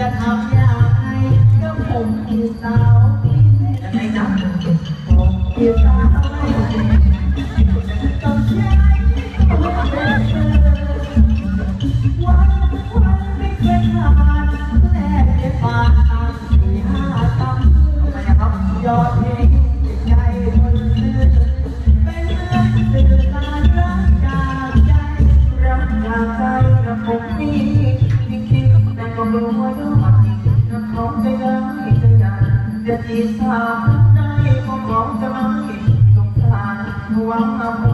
จะทำยังไงก็ผมเป็นสาวปีนี้ไม่นับผมเป็นสาวต้องใช้ตัวเธอวันวันไม่เคยขาดแลปลี่นปากสี่ห้าคำยอดเพลงใจคนซื้อเป็นเรื่องสื่อสารรัก เธอไปก็คงจะยังไม่จะยังจะจีบสาวได้ก็งองจะไม่สงสารหวังเอา